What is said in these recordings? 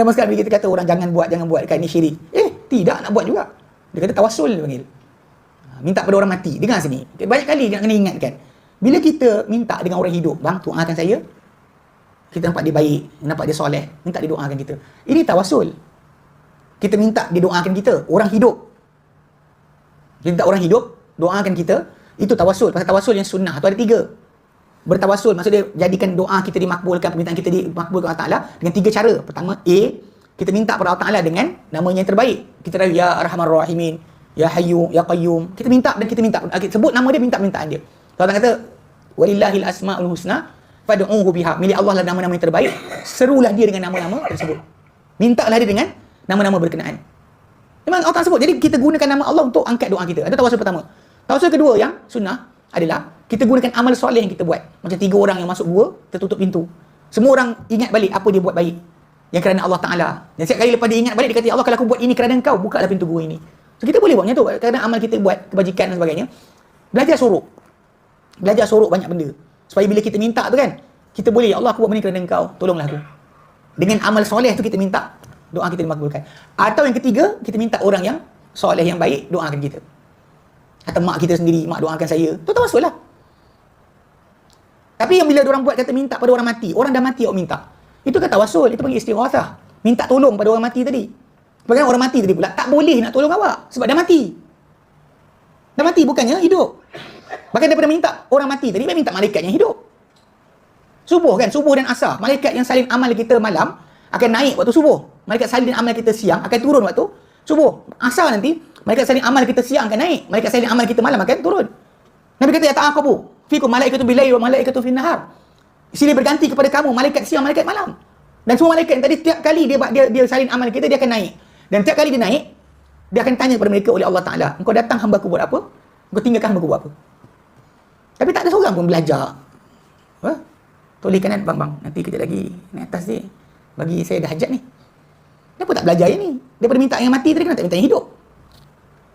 Kenapa sekarang kita kata orang jangan buat, jangan buat, kan ni syirik. Eh, tidak nak buat juga. Dia kata tawassul dia panggil. Ha, minta pada orang mati. Dengar sini. Banyak kali nak kena ingatkan. Bila kita minta dengan orang hidup, bang, doakan saya. Kita nampak dia baik, nampak dia soleh, minta dia doakan kita. Ini tawassul. Kita minta dia doakan kita, orang hidup. Kita minta orang hidup, doakan kita, itu tawassul. Pasal tawassul yang sunnah tu ada tiga. Bertawassul, maksud dia jadikan doa kita dimakbulkan, permintaan kita dimakbulkan Allah Ta'ala dengan tiga cara. Pertama, A, kita minta kepada Allah Ta'ala dengan namanya yang terbaik. Kita tahu, Ya Rahman Rahimin, Ya Hayyu, Ya Qayyum. Kita minta dan kita minta. Sebut nama dia, minta permintaan dia. Kalau kata, Walillahil asma'ul husna, fad'uhu biha. Milik Allah lah nama-nama yang terbaik. Serulah dia dengan nama-nama tersebut. Mintalah dia dengan nama-nama berkenaan. Memang Allah sebut. Jadi kita gunakan nama Allah untuk angkat doa kita. Itu tawassul pertama. Tawassul kedua yang sunnah adalah kita gunakan amal soleh yang kita buat. Macam tiga orang yang masuk gua, tertutup pintu. Semua orang ingat balik apa dia buat baik. Yang kerana Allah Ta'ala. Dan setiap kali lepas dia ingat balik, dia kata, ya Allah kalau aku buat ini kerana engkau, bukalah pintu gua ini. So kita boleh buat macam tu. Kerana amal kita buat kebajikan dan sebagainya. Belajar sorok. Belajar sorok banyak benda. Supaya bila kita minta tu kan, kita boleh, ya Allah aku buat benda kerana engkau, tolonglah aku. Dengan amal soleh tu kita minta, doa kita dimakbulkan. Atau yang ketiga, kita minta orang yang soleh yang baik, doakan kita. Atau mak kita sendiri, mak doakan saya. Tu tawassul lah. Tapi yang bila orang buat kata minta pada orang mati, orang dah mati awak minta. Itu kata wasul, itu panggil istighathah. Minta tolong pada orang mati tadi. Bagaimana orang mati tadi pula? Tak boleh nak tolong awak sebab dah mati. Dah mati bukannya hidup. Bahkan daripada minta orang mati tadi, minta malaikat yang hidup. Subuh kan, subuh dan asar. Malaikat yang salin amal kita malam akan naik waktu subuh. Malaikat salin amal kita siang akan turun waktu subuh. Asar nanti, malaikat salin amal kita siang akan naik. Malaikat salin amal kita malam akan turun. Nabi kata ya ta'aqabu fikum malaikatu billahi wa malaikatu fin nahar. Sini berganti kepada kamu malaikat siang malaikat malam. Dan semua malaikat yang tadi tiap kali dia dia dia salin amal kita dia akan naik. Dan tiap kali dia naik dia akan tanya kepada mereka oleh Allah Taala, engkau datang hamba-Ku buat apa? Engkau tinggalkan hamba-Ku buat apa? Tapi tak ada seorang pun belajar. Ha? Toleh kanan bang bang, nanti kejap lagi naik atas dia. Bagi saya dah hajat ni. Kenapa tak belajar yang ni? Daripada minta yang mati tadi kenapa tak minta yang hidup?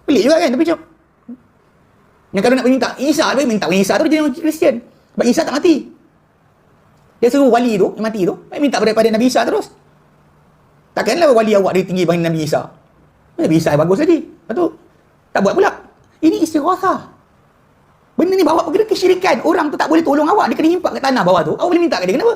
Pelik juga kan? Tapi macam, yang kalau nak minta Isa, dia minta Isa tu jadi Kristian. Sebab Isa tak mati. Dia suruh wali tu, yang mati tu, dia minta daripada Nabi Isa terus. Takkanlah wali awak dia tinggi berbanding Nabi Isa. Nabi Isa bagus tadi. Lepas tu, tak buat pula. Ini istighathah. Benda ni bawa pergi kesyirikan. Orang tu tak boleh tolong awak. Dia kena himpak kat tanah bawah tu. Awak boleh minta kat dia. Kenapa?